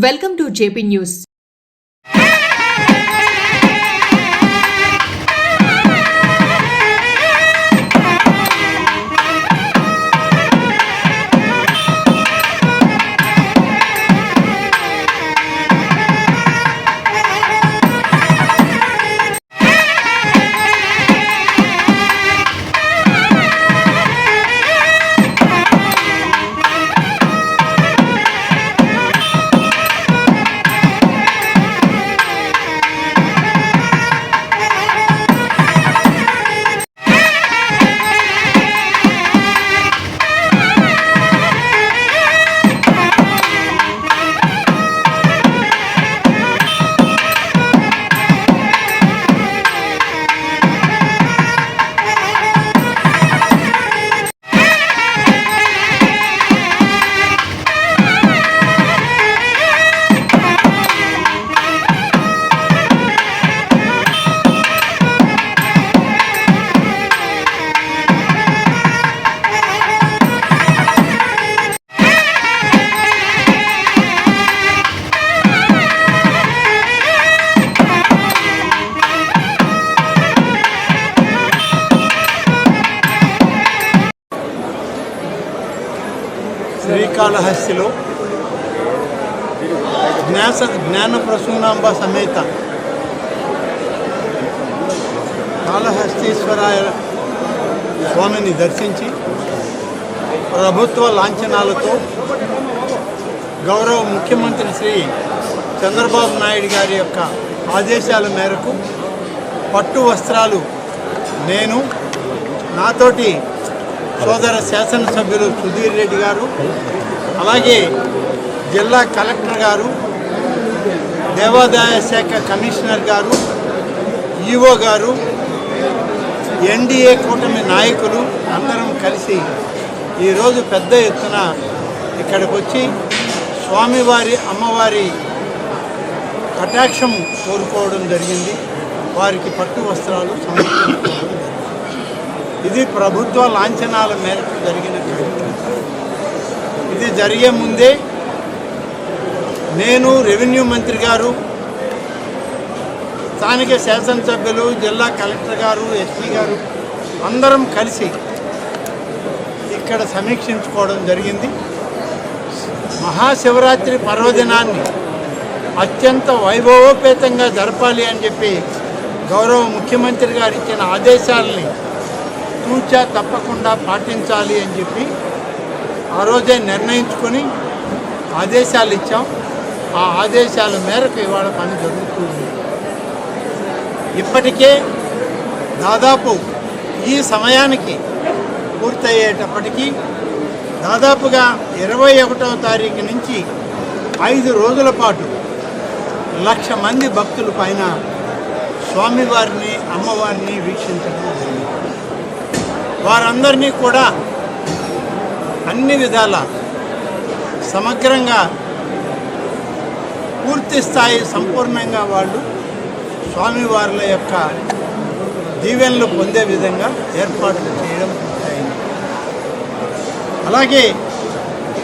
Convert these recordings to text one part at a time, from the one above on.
Welcome to JP news శ్రీకాళహస్తిలో జ్ఞాస జ్ఞాన ప్రసూనాంబ సమేత కాళహస్తీశ్వరాయ స్వామిని దర్శించి ప్రభుత్వ లాంఛనాలతో గౌరవ ముఖ్యమంత్రి శ్రీ చంద్రబాబు నాయుడు గారి యొక్క ఆదేశాల మేరకు పట్టు వస్త్రాలు నేను నాతోటి సోదర శాసనసభ్యులు సుధీర్ రెడ్డి గారు అలాగే జిల్లా కలెక్టర్ గారు దేవాదాయ శాఖ కమిషనర్ గారు ఈఓ గారు ఎన్డీఏ కూటమి నాయకులు అందరం కలిసి ఈరోజు పెద్ద ఎత్తున ఇక్కడికి వచ్చి స్వామివారి అమ్మవారి కటాక్షం కోరుకోవడం జరిగింది. వారికి పట్టు వస్త్రాలు సమర్పించుకోవడం ఇది ప్రభుత్వ లాంఛనాల మేరకు జరిగిన కార్యక్రమం. ఇది జరిగే ముందే నేను రెవెన్యూ మంత్రి గారు స్థానిక శాసనసభ్యులు జిల్లా కలెక్టర్ గారు ఎస్పీ గారు అందరం కలిసి ఇక్కడ సమీక్షించుకోవడం జరిగింది. మహాశివరాత్రి పర్వదినాన్ని అత్యంత వైభవోపేతంగా జరపాలి అని చెప్పి గౌరవ ముఖ్యమంత్రి గారు ఇచ్చిన ఆదేశాలని తూచా తప్పకుండా పాటించాలి అని చెప్పి ఆ రోజే నిర్ణయించుకొని ఆదేశాలు ఇచ్చాం. ఆ ఆదేశాల మేరకు ఇవాళ పని జరుగుతుంది ఇప్పటికే దాదాపు ఈ సమయానికి పూర్తయ్యేటప్పటికీ దాదాపుగా ఇరవై ఒకటవ తారీఖు నుంచి ఐదు రోజుల పాటు లక్ష మంది భక్తుల పైన స్వామివారిని అమ్మవారిని వీక్షించడం జరిగింది. వారందరినీ కూడా అన్ని విధాల సమగ్రంగా పూర్తి స్థాయి సంపూర్ణంగా వాళ్ళు స్వామివారుల యొక్క దీవెనలు పొందే విధంగా ఏర్పాట్లు చేయడం జరిగింది. అలాగే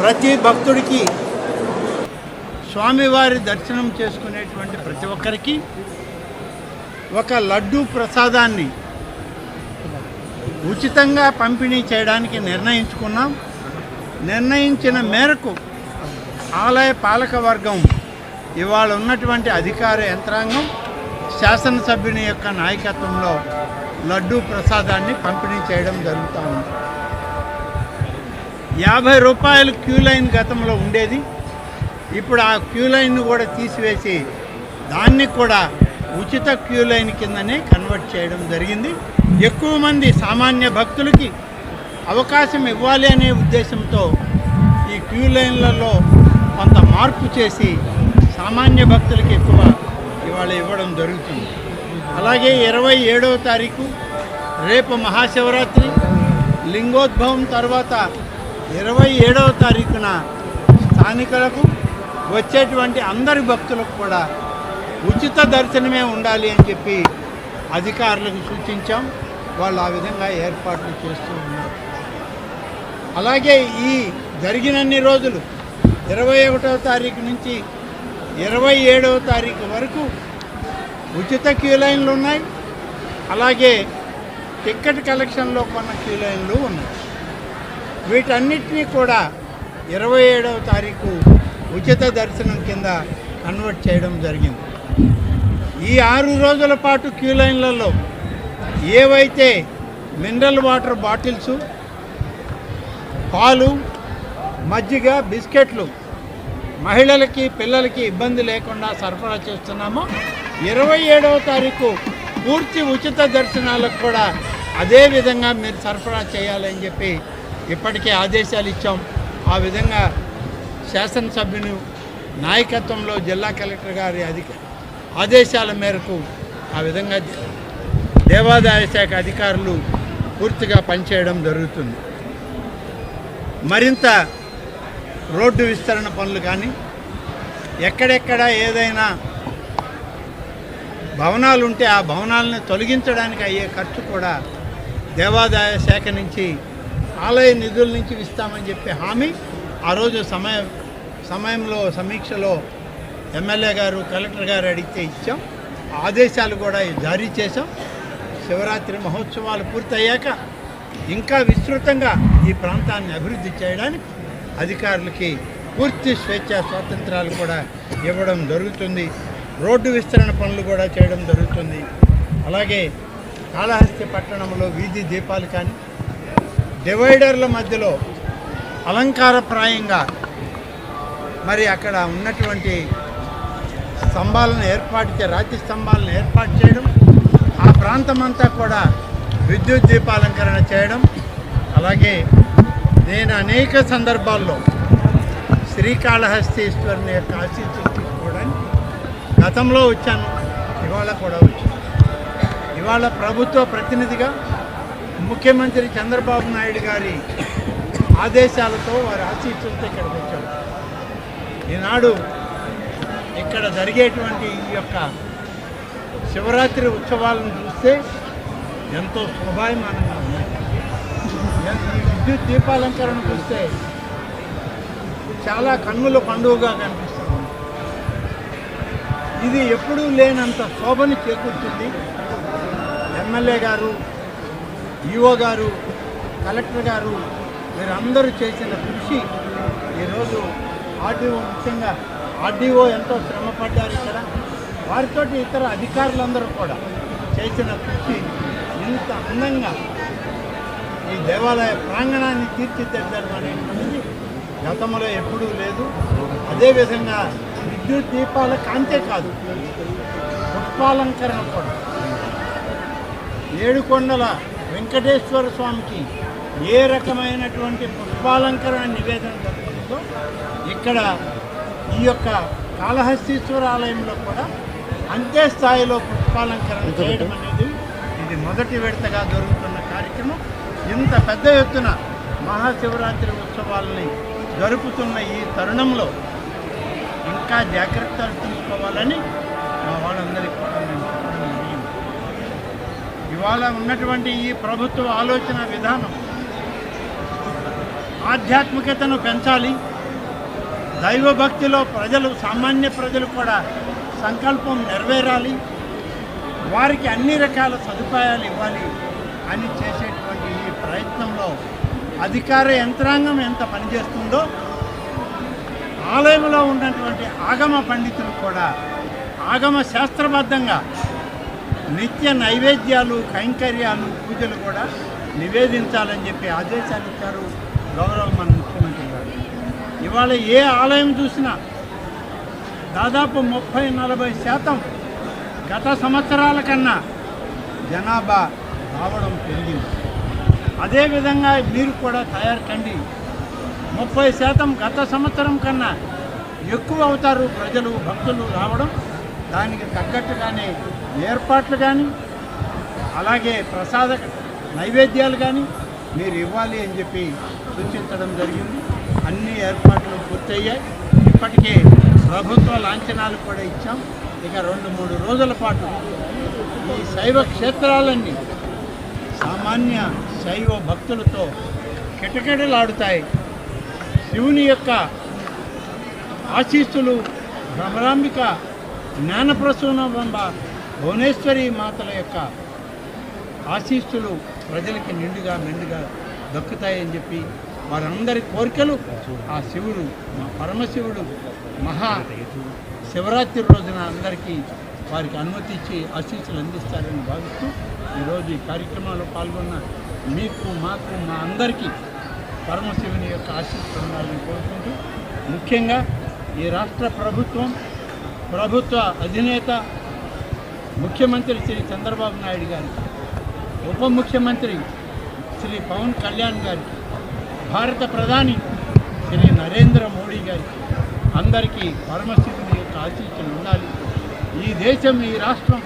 ప్రతి భక్తుడికి స్వామివారి దర్శనం చేసుకునేటువంటి ప్రతి ఒక్కరికి ఒక లడ్డూ ప్రసాదాన్ని ఉచితంగా పంపిణీ చేయడానికి నిర్ణయించుకున్నాం. నిర్ణయించిన మేరకు ఆలయ పాలక వర్గం ఇవాళ ఉన్నటువంటి అధికార యంత్రాంగం శాసనసభ్యుని యొక్క నాయకత్వంలో లడ్డూ ప్రసాదాన్ని పంపిణీ చేయడం జరుగుతూ ఉంది. యాభై రూపాయలు క్యూ లైన్ గతంలో ఉండేది. ఇప్పుడు ఆ క్యూ లైన్ను కూడా తీసివేసి దాన్ని కూడా ఉచిత క్యూ లైన్ కిందనే కన్వర్ట్ చేయడం జరిగింది. ఎక్కువ మంది సామాన్య భక్తులకి అవకాశం ఇవ్వాలి అనే ఉద్దేశంతో ఈ క్యూ లైన్లలో కొంత మార్పు చేసి సామాన్య భక్తులకి ఎక్కువ ఇవాళ ఇవ్వడం జరుగుతుంది. అలాగే ఇరవై ఏడవ తారీఖు రేపు మహాశివరాత్రి లింగోద్భవం తర్వాత ఇరవై ఏడవ తారీఖున స్థానికులకు వచ్చేటువంటి అందరి భక్తులకు కూడా ఉచిత దర్శనమే ఉండాలి అని చెప్పి అధికారులకు సూచించాం. వాళ్ళు ఆ విధంగా ఏర్పాట్లు చేస్తూ అలాగే ఈ జరిగినన్ని రోజులు ఇరవై ఒకటో తారీఖు నుంచి ఇరవై ఏడవ తారీఖు వరకు ఉచిత క్యూ లైన్లు ఉన్నాయి. అలాగే టిక్కెట్ కలెక్షన్లో కొన్న క్యూ లైన్లు ఉన్నాయి. వీటన్నిటినీ కూడా ఇరవై ఏడవ తారీఖు ఉచిత దర్శనం కింద కన్వర్ట్ చేయడం జరిగింది. ఈ ఆరు రోజుల పాటు క్యూ లైన్లలో ఏవైతే మినరల్ వాటర్ బాటిల్సు పాలు మజ్జిగ బిస్కెట్లు మహిళలకి పిల్లలకి ఇబ్బంది లేకుండా సరఫరా చేస్తున్నాము. ఇరవై ఏడవ తారీఖు పూర్తి ఉచిత దర్శనాలకు కూడా అదే విధంగా మీరు సరఫరా చేయాలని చెప్పి ఇప్పటికే ఆదేశాలు ఇచ్చాం. ఆ విధంగా శాసనసభ్యుని నాయకత్వంలో జిల్లా కలెక్టర్ గారి అధిక ఆదేశాల మేరకు ఆ విధంగా దేవాదాయ శాఖ అధికారులు పూర్తిగా పనిచేయడం జరుగుతుంది. మరింత రోడ్డు విస్తరణ పనులు కానీ ఎక్కడెక్కడ ఏదైనా భవనాలు ఉంటే ఆ భవనాలను తొలగించడానికి అయ్యే ఖర్చు కూడా దేవాదాయ శాఖ నుంచి ఆలయ నిధుల నుంచి ఇస్తామని చెప్పి హామీ ఆ రోజు సమయ సమయంలో సమీక్షలో ఎమ్మెల్యే గారు కలెక్టర్ గారు అడిగితే ఇచ్చాం. ఆదేశాలు కూడా జారీ చేశాం. శివరాత్రి మహోత్సవాలు పూర్తయ్యాక ఇంకా విస్తృతంగా ఈ ప్రాంతాన్ని అభివృద్ధి చేయడానికి అధికారులకి పూర్తి స్వేచ్ఛ స్వాతంత్రాలు కూడా ఇవ్వడం జరుగుతుంది. రోడ్డు విస్తరణ పనులు కూడా చేయడం జరుగుతుంది. అలాగే కాళహస్తి పట్టణంలో వీధి దీపాలు కానీ డివైడర్ల మధ్యలో అలంకారప్రాయంగా మరి అక్కడ ఉన్నటువంటి స్తంభాలను ఏర్పాటు చే రాతి స్తంభాలను ఏర్పాటు చేయడం ఆ ప్రాంతం అంతా కూడా విద్యుత్ దీపాలంకరణ చేయడం అలాగే నేను అనేక సందర్భాల్లో శ్రీకాళహస్తీశ్వరుని యొక్క ఆశీస్సులు తీసుకోవడానికి గతంలో వచ్చాను ఇవాళ కూడా వచ్చాను. ఇవాళ ప్రభుత్వ ప్రతినిధిగా ముఖ్యమంత్రి చంద్రబాబు నాయుడు గారి ఆదేశాలతో వారి ఆశీస్సులతో ఇక్కడికి వచ్చాను. ఈనాడు ఇక్కడ జరిగేటువంటి ఈ యొక్క శివరాత్రి ఉత్సవాలను చూస్తే ఎంతో శోభాయమానంగా విద్యుత్ దీపాలంకరణ చూస్తే చాలా కన్నుల పండుగగా కనిపిస్తుంది. ఇది ఎప్పుడూ లేనంత శోభని చేకూర్చుంది. ఎమ్మెల్యే గారు ఈఓ గారు కలెక్టర్ గారు వీరందరూ చేసిన కృషి ఈరోజు ఆర్డీఓ ముఖ్యంగా ఆర్డీఓ ఎంతో శ్రమపడ్డారు ఇక్కడ. వారితో ఇతర అధికారులందరూ కూడా చేసిన కృషి ఇంత అందంగా ఈ దేవాలయ ప్రాంగణాన్ని తీర్చిదిద్దడం అనేటువంటిది గతంలో ఎప్పుడూ లేదు. అదేవిధంగా విద్యుత్ దీపాల కాంతే కాదు పుష్పాలంకరణ కూడా. ఏడుకొండల వెంకటేశ్వర స్వామికి ఏ రకమైనటువంటి పుష్పాలంకరణ నివేదన జరుగుతుందో ఇక్కడ ఈ యొక్క కాళహస్తీశ్వర ఆలయంలో కూడా అంతే స్థాయిలో పుష్పాలంకరణ చేయడం అనేది ఇది మొదటి విడతగా జరుగుతున్న కార్యక్రమం. ఇంత పెద్ద ఎత్తున మహాశివరాత్రి ఉత్సవాలని జరుపుతున్న ఈ తరుణంలో ఇంకా జాగ్రత్తలు తీసుకోవాలని మా వాళ్ళందరికీ కూడా నేను చెప్పడం ఇవాళ ఉన్నటువంటి ఈ ప్రభుత్వ ఆలోచన విధానం ఆధ్యాత్మికతను పెంచాలి. దైవభక్తిలో ప్రజలు సామాన్య ప్రజలు కూడా సంకల్పం నెరవేరాలి. వారికి అన్ని రకాల సదుపాయాలు ఇవ్వాలి. అని చేసేటువంటి ఈ ప్రయత్నంలో అధికార యంత్రాంగం ఎంత పనిచేస్తుందో ఆలయంలో ఉన్నటువంటి ఆగమ పండితులు కూడా ఆగమ శాస్త్రబద్ధంగా నిత్య నైవేద్యాలు కైంకర్యాలు పూజలు కూడా నివేదించాలని చెప్పి ఆదేశాలు ఇచ్చారు గౌరవ మన ముఖ్యమంత్రి గారు. ఇవాళ ఏ ఆలయం చూసినా దాదాపు ముప్పై నలభై శాతం గత సంవత్సరాల కన్నా జనాభా రావడం పెరిగింది. అదేవిధంగా మీరు కూడా తయారు కండి. ముప్పై శాతం గత సంవత్సరం కన్నా ఎక్కువ అవుతారు ప్రజలు భక్తులు రావడం. దానికి తగ్గట్టుగానే ఏర్పాట్లు కానీ అలాగే ప్రసాద నైవేద్యాలు కానీ మీరు ఇవ్వాలి అని చెప్పి సూచించడం జరిగింది. అన్ని ఏర్పాట్లు పూర్తయ్యాయి. ఇప్పటికే ప్రభుత్వ లాంఛనాలు కూడా ఇచ్చాం. ఇక రెండు మూడు రోజుల పాటు ఈ శైవ క్షేత్రాలన్నీ సామాన్య శైవ భక్తులతో కిటకిటలాడుతాయి. శివుని యొక్క ఆశీస్సులు భ్రమరాంబిక జ్ఞానప్రసూనబంబ భువనేశ్వరి మాతల యొక్క ఆశీస్సులు ప్రజలకి నిండుగా మెండుగా దక్కుతాయని చెప్పి వారందరి కోరికలు ఆ శివుడు మా పరమశివుడు మహా శివరాత్రి రోజున అందరికీ వారికి అనుమతి ఇచ్చి ఆశీస్సులు అందిస్తారని భావిస్తూ ఈరోజు ఈ కార్యక్రమంలో పాల్గొన్న మీకు మాకు మా అందరికీ పరమశివుని యొక్క ఆశీస్సులు ఉండాలని కోరుకుంటూ ముఖ్యంగా ఈ రాష్ట్ర ప్రభుత్వం ప్రభుత్వ అధినేత ముఖ్యమంత్రి శ్రీ చంద్రబాబు నాయుడు గారికి ఉప ముఖ్యమంత్రి శ్రీ పవన్ కళ్యాణ్ గారికి భారత ప్రధాని శ్రీ నరేంద్ర మోడీ గారికి అందరికీ పరమశివుని యొక్క ఆశీస్సులు ఉండాలి. ఈ దేశం ఈ రాష్ట్రం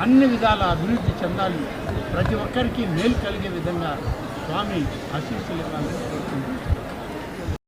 అన్ని విధాల అభివృద్ధి చెందాలి. ప్రతి ఒక్కరికి మేలు కలిగే విధంగా స్వామి ఆశీస్సులు ఇవ్వాలని